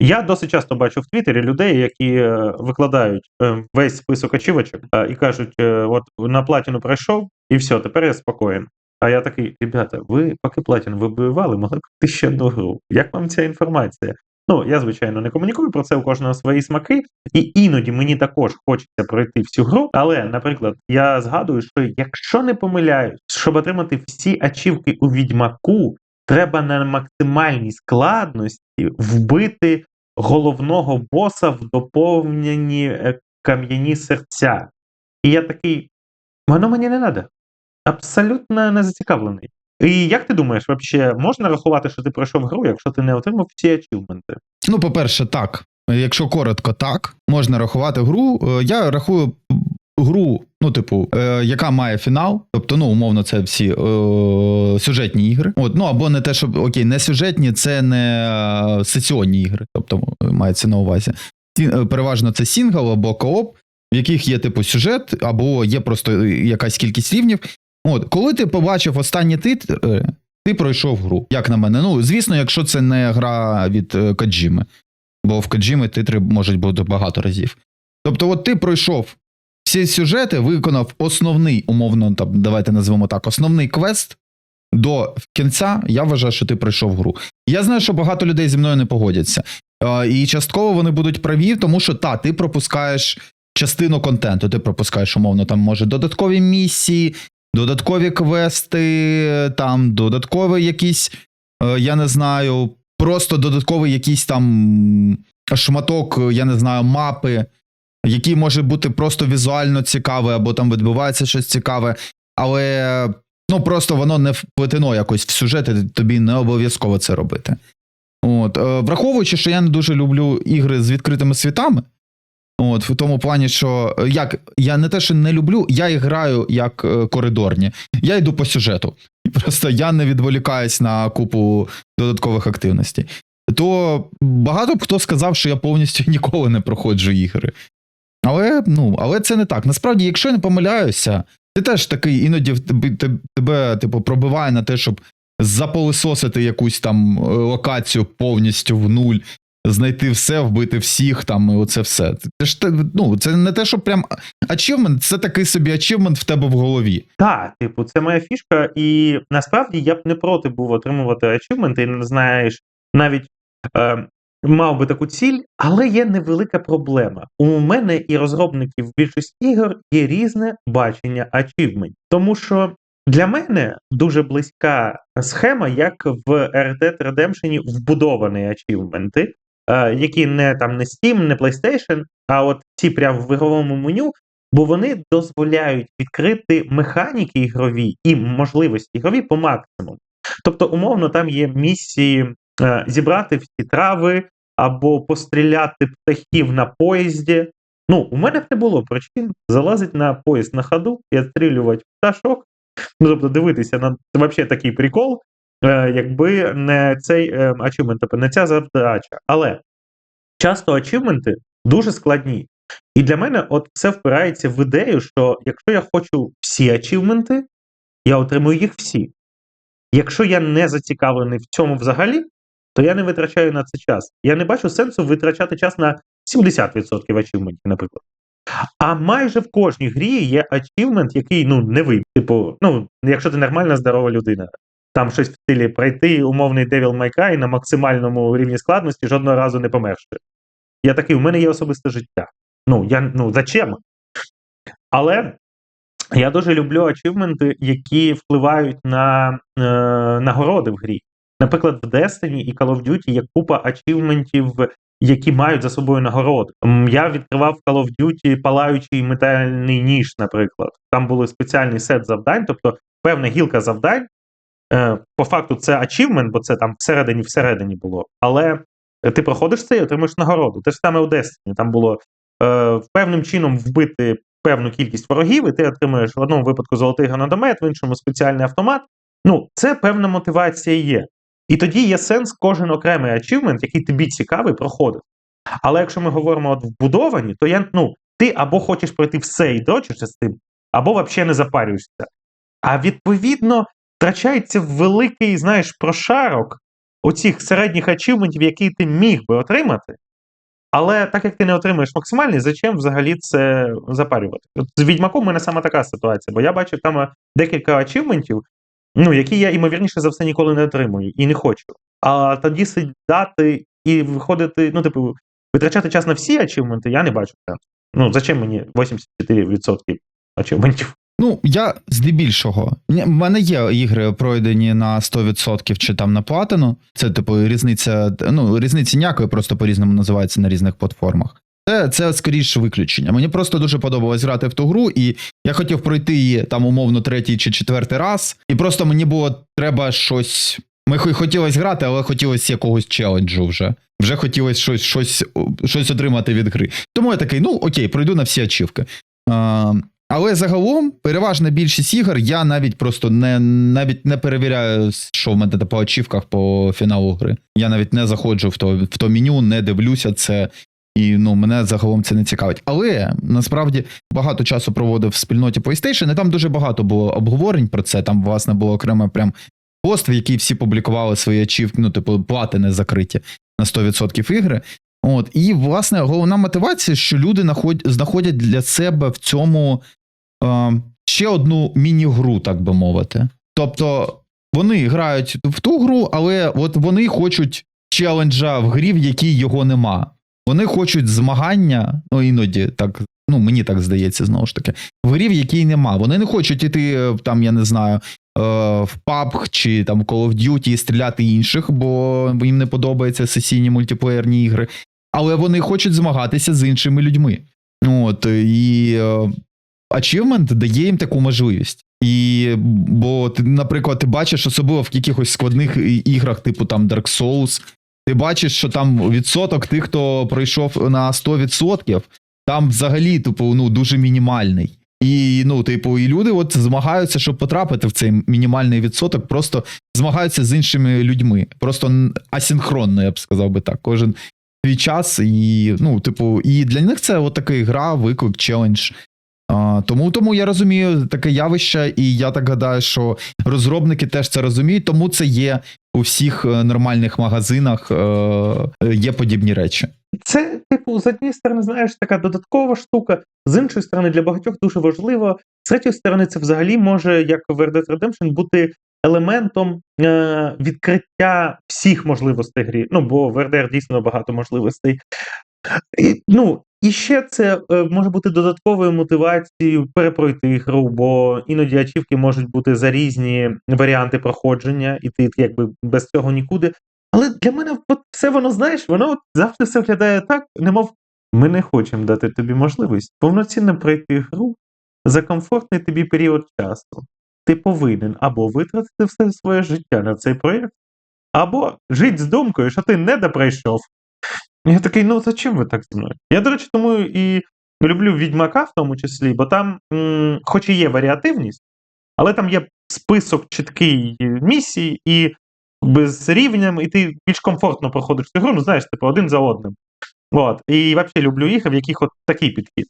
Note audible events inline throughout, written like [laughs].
Я досить часто бачу в Твіттері людей, які е, викладають е, весь список очівочок е, і кажуть: от на платіну пройшов, і все, тепер я спокоєн. А я такий, ребята, ви поки платіну вибивали, могли пройти ще одну гру. Як вам ця інформація? Ну, я, звичайно, не комунікую про це у кожного свої смаки, і іноді мені також хочеться пройти всю гру. Але, наприклад, я згадую, що якщо не помиляюсь, щоб отримати всі ачівки у відьмаку, треба на максимальній складності вбити головного боса в доповнені е, кам'яні серця. І я такий, воно мені не треба. Абсолютно не зацікавлений. І як ти думаєш, вообще можна рахувати, що ти пройшов гру, якщо ти не отримав всі ачівменти? Ну, по-перше, так. Якщо коротко, так, можна рахувати гру. Е, Я рахую гру, ну, типу, е, яка має фінал, тобто, ну, умовно, це всі е, сюжетні ігри. От, ну або не те, щоб окей, не сюжетні, це не е, сесіонні ігри, тобто мається на увазі. Ті, е, переважно це сінгл або кооп, в яких є типу сюжет, або є просто е, якась кількість рівнів. От, коли ти побачив останній титр, е, ти пройшов гру, як на мене. Ну, звісно, якщо це не гра від е, Коджіми, бо в Коджіми титри можуть бути багато разів. Тобто, от ти пройшов всі сюжети, виконав основний, умовно, там, давайте назвемо так, основний квест. До кінця я вважаю, що ти пройшов гру. Я знаю, що багато людей зі мною не погодяться. Е, І частково вони будуть праві, тому що та, ти пропускаєш частину контенту. Ти пропускаєш, умовно, там може додаткові місії, додаткові квести, там додаткові якісь, е, я не знаю, просто додатковий якийсь там шматок, я не знаю, мапи, який може бути просто візуально цікавий, або там відбувається щось цікаве, але ну просто воно не вплетено якось в сюжет, і тобі не обов'язково це робити. От, е, враховуючи, що я не дуже люблю ігри з відкритими світами. От, в тому плані, що е, як я не те, що не люблю, я і граю як е, коридорні. Я йду по сюжету. [laughs] Просто я не відволікаюсь на купу додаткових активностей. То багато хто сказав, що я повністю [laughs] ніколи не проходжу ігри. Але ну, але це не так. Насправді, якщо я не помиляюся, ти теж такий іноді тебе, типу, пробиває на те, щоб заполисосити якусь там е, локацію повністю в нуль, знайти все, вбити всіх там, і оце все. Це ж ну, це не те, що прям ачівмент, це такий собі ачівмент в тебе в голові. Так, типу, це моя фішка, і насправді я б не проти був отримувати ачівменти, і не знаєш, навіть е, мав би таку ціль, але є невелика проблема. У мене і розробників більшості ігор є різне бачення ачівментів. Тому що для мене дуже близька схема, як в Red Dead Redemption вбудовані ачівменти, е, які не там не Steam, не PlayStation, а от ці прямо в ігровому меню, бо вони дозволяють відкрити механіки ігрові і можливості ігрові по максимуму. Тобто, умовно, там є місії зібрати всі трави або постріляти птахів на поїзді. Ну, у мене б не було причин залазити на поїзд на ходу і відстрілювати пташок. Ну, тобто, дивитися на це взагалі такий прикол, е, якби не цей е, ачівмент, тобто не ця задача. Але часто ачівменти дуже складні. І для мене от це впирається в ідею, що якщо я хочу всі ачівменти, я отримую їх всі. Якщо я не зацікавлений в цьому взагалі, то я не витрачаю на це час. Я не бачу сенсу витрачати час на 70% ачівментів, наприклад. А майже в кожній грі є ачівмент, який ну не вибір. Типу, ну, якщо ти нормальна, здорова людина. Там щось в стилі пройти умовний Devil May Cry на максимальному рівні складності жодного разу не померши. Я такий, у мене є особисте життя. Ну, я ну зачем? Але я дуже люблю ачівменти, які впливають на е, нагороди в грі. Наприклад, в Destiny і Call of Duty є купа ачівментів, які мають за собою нагороди. Я відкривав Call of Duty палаючий метальний ніж, наприклад. Там були спеціальний сет завдань, тобто певна гілка завдань. Е, по факту, це ачівмент, бо це там всередині всередині було. Але е, ти проходиш це і отримаєш нагороду. Те ж саме у Destiny. Там було е, певним чином вбити певну кількість ворогів, і ти отримуєш в одному випадку золотий гранатомет, в іншому спеціальний автомат. Ну, це певна мотивація є. І тоді є сенс кожен окремий ачівмент, який тобі цікавий, проходити. Але якщо ми говоримо от вбудовані, то я, ну, ти або хочеш пройти все і дрочишся з тим, або взагалі не запарюєшся. А відповідно, втрачається великий, знаєш, прошарок оцих середніх ачівментів, які ти міг би отримати. Але так як ти не отримуєш максимальний, зачем взагалі це запарювати? От з Відьмаком у мене саме така ситуація, бо я бачив там е, декілька ачівментів, ну, які я, ймовірніше за все, ніколи не отримую і не хочу. А тоді сидати і виходити, ну, типу, витрачати час на всі ачівменти, я не бачу. Ну, зачем мені 84% ачівментів? Ну, я здебільшого. В мене є ігри пройдені на 100% чи там на платину. Це, типу, різниця, ну, різниці ніякої, просто по-різному називається на різних платформах. Це, це скоріше виключення. Мені просто дуже подобалось грати в ту гру, і я хотів пройти її там умовно третій чи четвертий раз. І просто мені було треба щось. Ми хо- хотілося грати, але хотілося якогось челенджу вже. Вже хотілося щось, щось, щось отримати від гри. Тому я такий, ну окей, пройду на всі ачівки. А, але загалом, переважна більшість ігор, я навіть просто не навіть не перевіряю, що в мене по ачівках по фіналу гри. Я навіть не заходжу в то, в то меню, не дивлюся це. І ну, мене загалом це не цікавить. Але насправді багато часу проводив в спільноті PlayStation, і там дуже багато було обговорень про це. Там, власне, було окремо прям пост, в який всі публікували свої ачівки, ну, типу, платини закриті на 100% ігри. От, і, власне, головна мотивація, що люди наход- знаходять для себе в цьому е, ще одну міні-гру, так би мовити. Тобто вони грають в ту гру, але от вони хочуть челенджа в грі, в якій його нема. Вони хочуть змагання, ну іноді так, ну мені так здається, знову ж таки, в грі, в нема. Вони не хочуть іти е, там, я не знаю, е, в PUBG чи там Call of Duty і стріляти інших, бо їм не подобаються сесійні мультиплеєрні ігри. Але вони хочуть змагатися з іншими людьми. От і е, Achievement дає їм таку можливість. І бо ти, наприклад, ти бачиш, особливо в якихось складних іграх, типу там Dark Souls, ти бачиш, що там відсоток тих, хто пройшов на 100%, там взагалі, типу, ну дуже мінімальний. І ну, типу, і люди от змагаються, щоб потрапити в цей мінімальний відсоток, просто змагаються з іншими людьми. Просто асинхронно, я б сказав би так. Кожен свій час, і ну, типу, і для них це от така гра, виклик, челендж. Тому, тому я розумію таке явище, і я так гадаю, що розробники теж це розуміють, тому це є у всіх е, нормальних магазинах, е, є подібні речі. Це, типу, з однієї сторони, знаєш, така додаткова штука, з іншої сторони, для багатьох дуже важливо. З третьої сторони, це взагалі може, як в Red Dead Redemption, бути елементом е- відкриття всіх можливостей грі. Ну, бо в RDR дійсно багато можливостей. І, ну, і ще це е, може бути додатковою мотивацією перепройти гру, бо іноді ачівки можуть бути за різні варіанти проходження, і ти якби без цього нікуди. Але для мене все воно, знаєш, воно от завжди все виглядає так, немов ми не хочемо дати тобі можливість повноцінно пройти гру за комфортний тобі період часу. Ти повинен або витратити все своє життя на цей проєкт, або жити з думкою, що ти не допройшов. Я такий, ну зачем ви так зі мною? Я, до речі, тому і люблю Відьмака в тому числі, бо там, м, хоч і є варіативність, але там є список чіткий місій, і без рівнем, і ти більш комфортно проходиш цю гру, ну знаєш, типу, один за одним. От. І взагалі люблю ігри, в яких от такий підхід.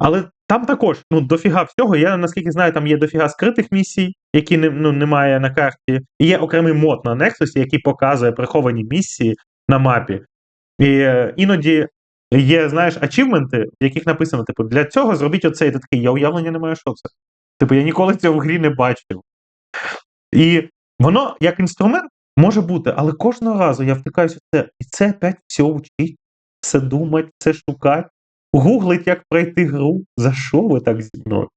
Але там також ну, дофіга всього. Я наскільки знаю, там є дофіга скритих місій, які не, ну, немає на карті. І є окремий мод на Nexus, який показує приховані місії на мапі. І е, іноді є, знаєш, ачівменти, в яких написано: типу, для цього зробіть оце, і ти такий, я уявлення не маю, що це. Типу, я ніколи цього в грі не бачив. І воно як інструмент може бути, але кожного разу я втикаюся в це, і це опять все вчить, все думать, все шукати, гуглить, як пройти гру. За що ви так зі мною?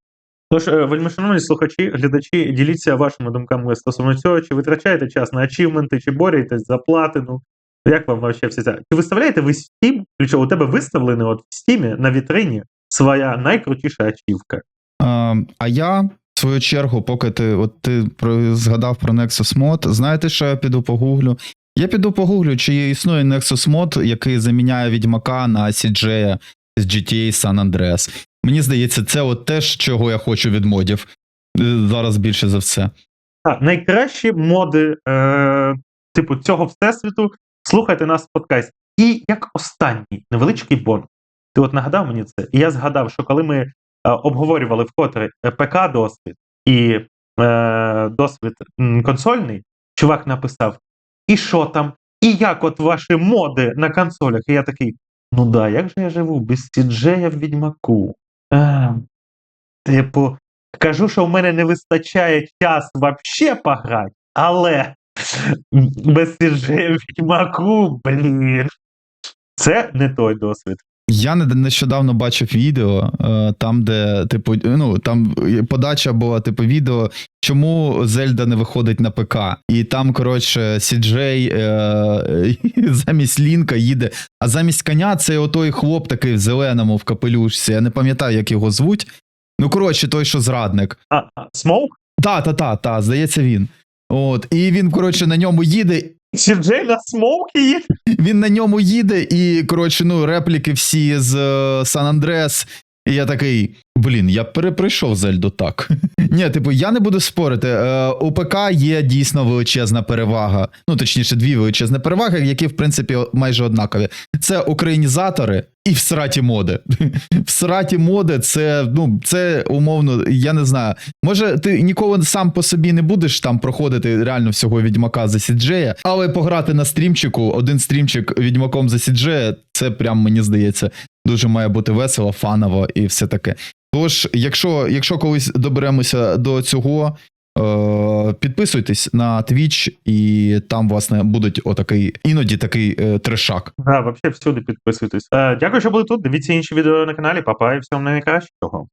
Тож, е, вельмишановні слухачі, глядачі, діліться вашими думками стосовно цього, чи витрачаєте час на ачівменти, чи борєтесь за платину. Як вам вообще все це? Чи виставляєте ви Steam, ключово, у тебе виставлений от в Steam на вітрині своя найкрутіша ачівка? А, а я, в свою чергу, поки ти, от ти про, згадав про Nexus Mod, знаєте, що я піду погуглю? Я піду погуглю, чи існує Nexus Mod, який заміняє відьмака на CJ з GTA San Andreas. Мені здається, це от те, чого я хочу від модів. Е, Зараз більше за все. А, найкращі моди, е, типу, цього всесвіту, слухайте нас в подкасті. І як останній невеличкий бонус. Ти от нагадав мені це, і я згадав, що коли ми е, обговорювали вкотре ПК досвід і е, досвід консольний, чувак написав: і що там, і як от ваші моди на консолях. І я такий, ну да, як же я живу без Сіджея в Відьмаку? А, типу, кажу, що в мене не вистачає час вообще пограти, але без Відьмаку, блін. Це не той досвід. Я нещодавно бачив відео, е, там, де, типу, ну там подача була, типу, відео, чому Зельда не виходить на ПК. І там, коротше, Сіджей е, [laughs] замість Лінка їде. А замість коня це отой хлоп такий в зеленому в капелюшці. Я не пам'ятаю, як його звуть. Ну, коротше, той, що зрадник. А, Смоук? Та, та, та, та, здається, він. От, і він, коротше, на ньому їде, Сіджей на смоукі є? він на ньому їде, і, коротше, ну, репліки всі з е, Сан Андрес. І я такий, блін, я переприйшов Зельду так. [laughs] Ні, типу, я не буду спорити. Е, у ПК є дійсно величезна перевага. Ну, точніше, дві величезні переваги, які, в принципі, майже однакові. Це українізатори і всраті моди. [laughs] Всраті моди це, ну, це умовно, я не знаю. Може, ти ніколи сам по собі не будеш там проходити реально всього відьмака за Сіджея, але пограти на стрімчику, один стрімчик відьмаком за Сіджея, це прям мені здається дуже має бути весело, фаново і все таке. Тож, якщо, якщо колись доберемося до цього, е, підписуйтесь на Twitch, і там, власне, будуть отакий, іноді такий е, трешак. Да, взагалі всюди підписуйтесь. Е, дякую, що були тут. Дивіться інші відео на каналі. Папа і всього найкращого.